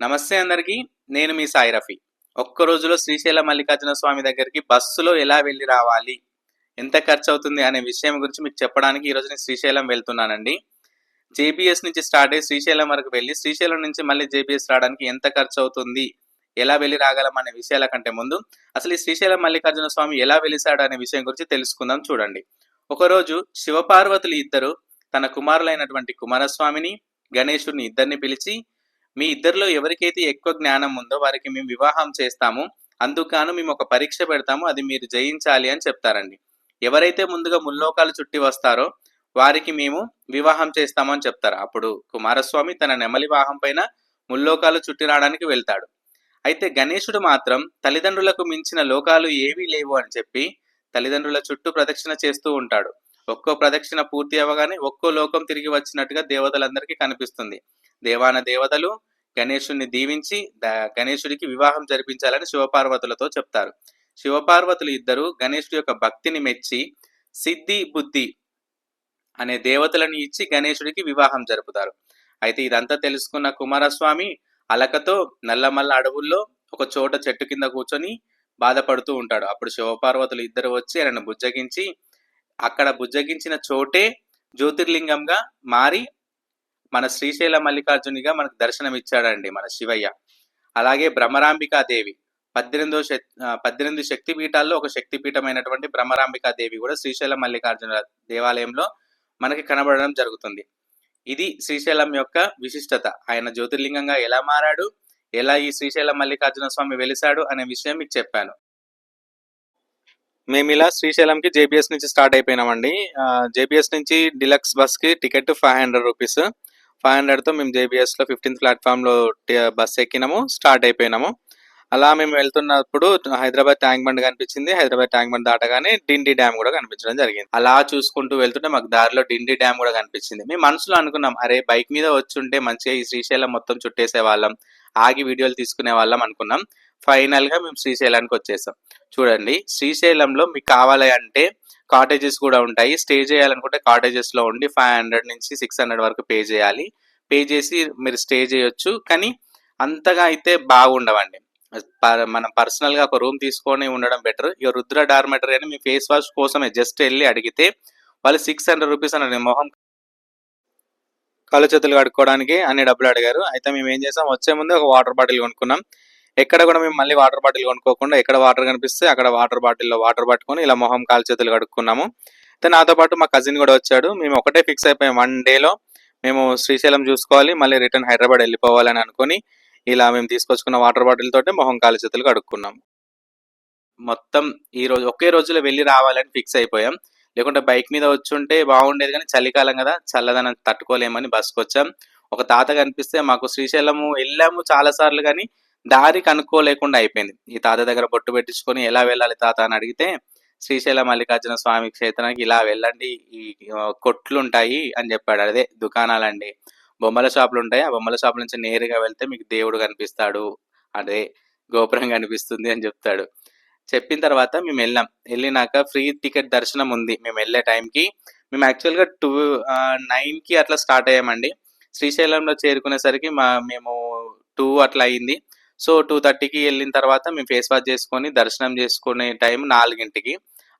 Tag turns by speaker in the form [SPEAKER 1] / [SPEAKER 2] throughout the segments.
[SPEAKER 1] నమస్తే అందరికీ నేను మీ సాయి రఫీ. ఒక్క రోజులో శ్రీశైల మల్లికార్జున స్వామి దగ్గరికి బస్సులో ఎలా వెళ్ళి రావాలి ఎంత ఖర్చు అవుతుంది అనే విషయం గురించి మీకు చెప్పడానికి ఈరోజు నేను శ్రీశైలం వెళ్తున్నానండి. జేబీఎస్ నుంచి స్టార్ట్ అయ్యి శ్రీశైలం వరకు వెళ్ళి శ్రీశైలం నుంచి మళ్ళీ జేబీఎస్ రావడానికి ఎంత ఖర్చు అవుతుంది ఎలా వెళ్ళి రాగలం అనే విషయాల కంటే ముందు అసలు ఈ శ్రీశైలం మల్లికార్జున స్వామి ఎలా వెలిసాడు అనే విషయం గురించి తెలుసుకుందాం చూడండి. ఒకరోజు శివపార్వతులు ఇద్దరు తన కుమారులైనటువంటి కుమారస్వామిని గణేశుడిని ఇద్దరిని పిలిచి మీ ఇద్దరిలో ఎవరికైతే ఎక్కువ జ్ఞానం ఉందో వారికి మేము వివాహం చేస్తాము. అందుకాను మేము ఒక పరీక్ష పెడతాము. అది మీరు జయించాలి అని చెప్తారండి. ఎవరైతే ముందుగా ముల్లోకాలు చుట్టి వస్తారో వారికి మేము వివాహం చేస్తామని చెప్తారు. అప్పుడు కుమారస్వామి తన నెమలి వాహం పైన ముల్లోకాలు చుట్టి రావడానికి వెళ్తాడు. అయితే గణేశుడు మాత్రం తల్లిదండ్రులకు మించిన లోకాలు ఏవీ లేవు అని చెప్పి తల్లిదండ్రుల చుట్టూ ప్రదక్షిణ చేస్తూ ఉంటాడు. ఒక్కో ప్రదక్షిణ పూర్తి అవ్వగానే ఒక్కో లోకం తిరిగి వచ్చినట్టుగా దేవతలందరికీ కనిపిస్తుంది. దేవాన దేవతలు గణేశుడిని దీవించి ద- గణేశుడికి వివాహం జరిపించాలని శివపార్వతులతో చెప్తారు. శివపార్వతులు ఇద్దరు గణేశుడి యొక్క భక్తిని మెచ్చి సిద్ధి బుద్ధి అనే దేవతలను ఇచ్చి గణేశుడికి వివాహం జరుపుతారు. అయితే ఇదంతా తెలుసుకున్న కుమారస్వామి అలకతో నల్లమల్ల అడవుల్లో ఒక చోట చెట్టు కింద కూర్చొని బాధపడుతూ ఉంటాడు. అప్పుడు శివపార్వతులు ఇద్దరు వచ్చి ఆయనను బుజ్జగించి అక్కడ బుజ్జగించిన చోటే జ్యోతిర్లింగంగా మారి మన శ్రీశైల మల్లికార్జునిగా మనకు దర్శనం ఇచ్చాడండి మన శివయ్య. అలాగే భ్రమరాంబికాదేవి పద్దెనిమిదో శక్ పద్దెనిమిది శక్తి పీఠాల్లో ఒక శక్తిపీఠమైనటువంటి భ్రమరాంబికాదేవి కూడా శ్రీశైల మల్లికార్జున దేవాలయంలో మనకి కనబడడం జరుగుతుంది. ఇది శ్రీశైలం యొక్క విశిష్టత. ఆయన జ్యోతిర్లింగంగా ఎలా మారాడు? ఎలా ఈ శ్రీశైలం మల్లికార్జున స్వామి వెలిసాడు అనే విషయం మీకు చెప్పాను. మేము ఇలా శ్రీశైలంకి జేబీఎస్ నుంచి స్టార్ట్ అయిపోయినామండి. జేబీఎస్ నుంచి డిలక్స్ బస్కి ticket five hundred rupees. Five హండ్రెడ్తో మేము జేబీఎస్లో ఫిఫ్టీన్త్ ప్లాట్ఫామ్లో బస్ ఎక్కినాము స్టార్ట్ అయిపోయినాము. అలా మేము వెళ్తున్నప్పుడు హైదరాబాద్ ట్యాంక్ బండ్ కనిపించింది. హైదరాబాద్ ట్యాంక్ బండ్ దాటగానే డిండి డ్యామ్ కూడా కనిపించడం జరిగింది. అలా చూసుకుంటూ వెళ్తుంటే మాకు దారిలో డిండి డ్యామ్ కూడా కనిపించింది. మేము మనసులో అనుకున్నాం అరే బైక్ మీద వచ్చుంటే మంచిగా ఈ శ్రీశైలం మొత్తం చుట్టేసే వాళ్ళం ఆగి వీడియోలు తీసుకునే వాళ్ళం అనుకున్నాం. ఫైనల్గా మేము శ్రీశైలానికి వచ్చేసాం. చూడండి శ్రీశైలంలో మీకు కావాలి అంటే కాటేజెస్ కూడా ఉంటాయి. స్టే చేయాలనుకుంటే కాటేజెస్లో ఉండి ఫైవ్ హండ్రెడ్ నుంచి సిక్స్ హండ్రెడ్ వరకు పే చేయాలి. పే చేసి మీరు స్టే చేయొచ్చు. కానీ అంతగా అయితే బాగుండవండి. మనం పర్సనల్గా ఒక రూమ్ తీసుకొని ఉండడం బెటర్. ఇక రుద్ర డార్మెటరీ అని మీ ఫేస్ వాష్ కోసమే జస్ట్ వెళ్ళి అడిగితే వాళ్ళు సిక్స్ హండ్రెడ్ రూపీస్ అన్నారు మొహం కాళ్ళు చేతులు కడుక్కోవడానికి అన్ని డబ్బులు అడిగారు. అయితే మేము ఏం చేసాం వచ్చే ముందే ఒక వాటర్ బాటిల్ కొనుక్కున్నాం. ఎక్కడ కూడా మేము మళ్ళీ వాటర్ బాటిల్ కొనుక్కోకుండా ఎక్కడ వాటర్ కనిపిస్తే అక్కడ వాటర్ బాటిల్లో వాటర్ పట్టుకొని ఇలా మొహం కాలు చేతులు కడుక్కున్నాము. అయితే నాతో పాటు మా కజిన్ కూడా వచ్చాడు. మేము ఒకటే ఫిక్స్ అయిపోయాం. వన్ డేలో మేము శ్రీశైలం చూసుకోవాలి మళ్ళీ రిటర్న్ హైదరాబాద్ వెళ్ళిపోవాలని అనుకొని ఇలా మేము తీసుకొచ్చుకున్న వాటర్ బాటిల్ తోటే మొహం కాలు చేతులు కడుక్కున్నాం మొత్తం ఈ రోజు ఒకే రోజులో వెళ్ళి రావాలని ఫిక్స్ అయిపోయాం. లేకుంటే బైక్ మీద వచ్చుంటే బాగుండేది కానీ చలికాలం కదా చల్లదనం తట్టుకోలేమని బస్సుకు వచ్చాం ఒక తాత కనిపిస్తే మాకు శ్రీశైలము వెళ్ళాము చాలా సార్లు కానీ దారి కనుక్కోలేకుండా అయిపోయింది. ఈ తాత దగ్గర బొట్టు పెట్టించుకొని ఎలా వెళ్ళాలి తాత అని అడిగితే శ్రీశైల మల్లికార్జున స్వామి క్షేత్రానికి ఇలా వెళ్ళండి ఈ కొట్లు ఉంటాయి అని చెప్పాడు. అదే దుకాణాలండి. బొమ్మల షాపులు ఉంటాయి. ఆ బొమ్మల షాప్ నుంచి నేరుగా వెళ్తే మీకు దేవుడు కనిపిస్తాడు. అదే గోపురం కనిపిస్తుంది అని చెప్తాడు. చెప్పిన తర్వాత మేము వెళ్ళాం. వెళ్ళినాక ఫ్రీ టికెట్ దర్శనం ఉంది. మేము వెళ్ళే టైంకి మేము యాక్చువల్గా టూ నైన్కి అట్లా స్టార్ట్ అయ్యామండి. శ్రీశైలంలో చేరుకునేసరికి మా మేము టూ అట్లా అయింది. సో టూ థర్టీకి వెళ్ళిన తర్వాత మేము ఫేస్ వాష్ చేసుకొని దర్శనం చేసుకునే టైం నాలుగింటికి.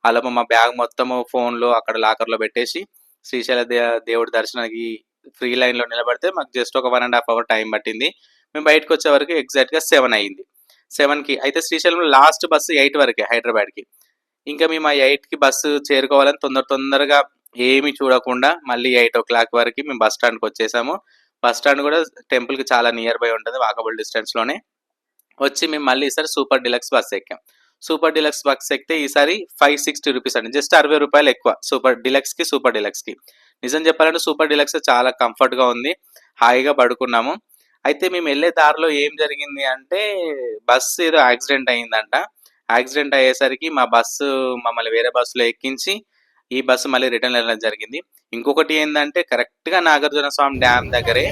[SPEAKER 1] అలా మా బ్యాగ్ మొత్తము ఫోన్లో అక్కడ లాకర్లో పెట్టేసి శ్రీశైల దే దేవుడి దర్శనానికి ఫ్రీ లైన్లో నిలబడితే మాకు జస్ట్ ఒక one and half hour time పట్టింది. మేము బయటకు వచ్చే వరకు ఎగ్జాక్ట్గా సెవెన్ అయింది. సెవెన్కి అయితే శ్రీశైలంలో లాస్ట్ బస్సు ఎయిట్ వరకే హైదరాబాద్కి. ఇంకా మేము ఆ ఎయిట్కి బస్సు చేరుకోవాలని తొందర తొందరగా ఏమీ చూడకుండా మళ్ళీ ఎయిట్ ఓ క్లాక్ వరకు మేము బస్ స్టాండ్కి వచ్చేసాము. బస్ స్టాండ్ కూడా టెంపుల్కి చాలా నియర్ బై ఉంటుంది వాకబుల్ డిస్టెన్స్లోనే. వచ్చి మేము మళ్ళీ ఈసారి సూపర్ డిలక్స్ బస్ ఎక్కాం. సూపర్ డిలక్స్ బస్ ఎక్కితే ఈసారి ఫైవ్ సిక్స్టీ రూపీస్ అండి. జస్ట్ అరవై రూపాయలు ఎక్కువ సూపర్ డిలక్స్కి సూపర్ డిలక్స్కి. నిజం చెప్పాలంటే సూపర్ డిలక్స్ చాలా కంఫర్ట్గా ఉంది. హాయిగా పడుకున్నాము. అయితే మేము వెళ్ళే దారిలో ఏం జరిగింది అంటే బస్సు ఏదో యాక్సిడెంట్ అయిందంట. యాక్సిడెంట్ అయ్యేసరికి మా బస్సు మమ్మల్ని వేరే బస్సులో ఎక్కించి ఈ బస్సు మళ్ళీ రిటర్న్ వెళ్ళడం జరిగింది. ఇంకొకటి ఏంటంటే కరెక్ట్గా నాగార్జున స్వామి డ్యామ్ దగ్గరే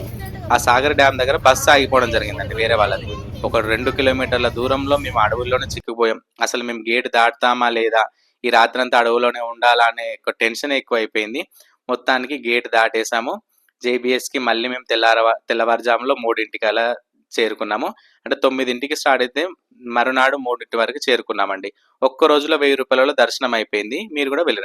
[SPEAKER 1] ఆ సాగర్ డ్యామ్ దగ్గర బస్సు ఆగిపోవడం జరిగిందండి వేరే వాళ్ళది. ఒక రెండు కిలోమీటర్ల దూరంలో మేము అడవుల్లోనే చిక్కుపోయాం అసలు మేము గేట్ దాటుతామా లేదా? ఈ రాత్రంతా అడవులోనే ఉండాలా అనే ఒక టెన్షన్ ఎక్కువైపోయింది. మొత్తానికి గేట్ దాటేసాము. జేబిఎస్కి మళ్ళీ మేము తెల్లార తెల్లవారుజాములో మూడింటికి అలా చేరుకున్నాము. అంటే తొమ్మిదింటికి స్టార్ట్ అయితే మరునాడు మూడింటి వరకు చేరుకున్నామండి. ఒక్క రోజులో వెయ్యి రూపాయలలో దర్శనం అయిపోయింది. మీరు కూడా వెళ్ళండి